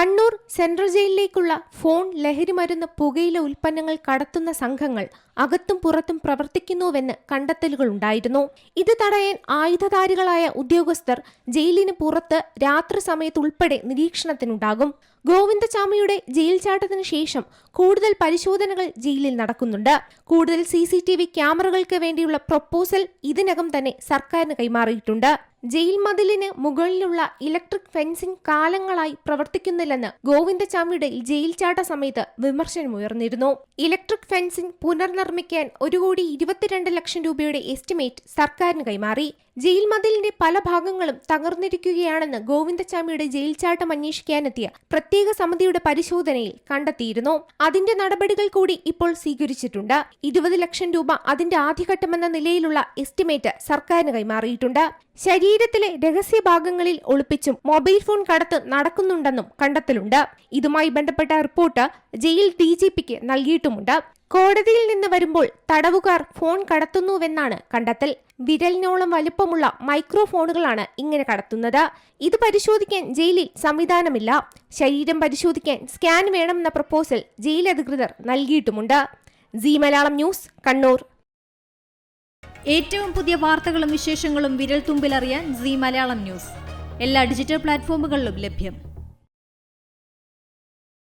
Kannur central ജയിലിലേക്കുള്ള phone ലഹരിമരുന്ന് പുകയില ഉൽപ്പന്നങ്ങൾ കടത്തുന്ന സംഘങ്ങൾ അകത്തും പുറത്തും പ്രവർത്തിക്കുന്നുവെന്ന് കണ്ടെത്തലുകളുണ്ടായിരുന്നു. ഇത് തടയാൻ ആയുധധാരികളായ ഉദ്യോഗസ്ഥർ ജയിലിന് പുറത്ത് രാത്രി സമയത്ത് ഉൾപ്പെടെ നിരീക്ഷണത്തിനുണ്ടാകും. ഗോവിന്ദചാമിയുടെ ജയിൽ ചാട്ടത്തിന് ശേഷം കൂടുതൽ പരിശോധനകൾ ജയിലിൽ നടക്കുന്നുണ്ട്. കൂടുതൽ സി ക്യാമറകൾക്ക് വേണ്ടിയുള്ള പ്രൊപ്പോസൽ ഇതിനകം തന്നെ സർക്കാരിന് കൈമാറിയിട്ടുണ്ട്. ജയിൽ മതിലിന് മുകളിലുള്ള ഇലക്ട്രിക് ഫെൻസിംഗ് കാലങ്ങളായി പ്രവർത്തിക്കുന്നില്ലെന്ന് ഗോവിന്ദചാമിയുടെ ജയിൽ ചാട്ട സമയത്ത് വിമർശനമുയർന്നിരുന്നു. ഇലക്ട്രിക് ഫെൻസിംഗ് പുനർനിർമ്മിക്കാൻ ഒരു കോടി ഇരുപത്തിരണ്ട് ലക്ഷം രൂപയുടെ എസ്റ്റിമേറ്റ് സർക്കാരിന് കൈമാറി. ജയിൽ മതിലിന്റെ പല ഭാഗങ്ങളും തകർന്നിരിക്കുകയാണെന്ന് ഗോവിന്ദച്ചാമിയുടെ ജയിൽ ചാട്ടം അന്വേഷിക്കാനെത്തിയ പ്രത്യേക സമിതിയുടെ പരിശോധനയിൽ കണ്ടെത്തിയിരുന്നു. അതിന്റെ നടപടികൾ കൂടി ഇപ്പോൾ സ്വീകരിച്ചിട്ടുണ്ട്. ഇരുപത് ലക്ഷം രൂപ അതിന്റെ ആദ്യഘട്ടമെന്ന നിലയിലുള്ള എസ്റ്റിമേറ്റ് സർക്കാരിന് കൈമാറിയിട്ടുണ്ട്. ശരീരത്തിലെ രഹസ്യ ഭാഗങ്ങളിൽ ഒളിപ്പിച്ചും മൊബൈൽ ഫോൺ കടത്ത് നടക്കുന്നുണ്ടെന്നും കണ്ടെത്തലുണ്ട്. ഇതുമായി ബന്ധപ്പെട്ട റിപ്പോർട്ട് ജയിൽ ഡി നൽകിയിട്ടുമുണ്ട്. കോടതിയിൽ നിന്ന് വരുമ്പോൾ തടവുകാർ ഫോൺ കടത്തുന്നുവെന്നാണ് കണ്ടെത്തൽ. വിരലിനോളം വലുപ്പമുള്ള മൈക്രോഫോണുകളാണ് ഇങ്ങനെ കടത്തുന്നത്. ഇത് പരിശോധിക്കാൻ ജയിലിൽ സംവിധാനമില്ല. ശരീരം പരിശോധിക്കാൻ സ്കാൻ വേണമെന്ന പ്രപ്പോസൽ ജയിൽ അധികൃതർ നൽകിയിട്ടുമുണ്ട്. Zee Malayalam news Kannur. ഏറ്റവും പുതിയ വാർത്തകളും വിശേഷങ്ങളും വിരൽ തുമ്പിലറിയാൻ സി മലയാളം ന്യൂസ്. എല്ലാ ഡിജിറ്റൽ പ്ലാറ്റ്ഫോമുകളിലും ലഭ്യം.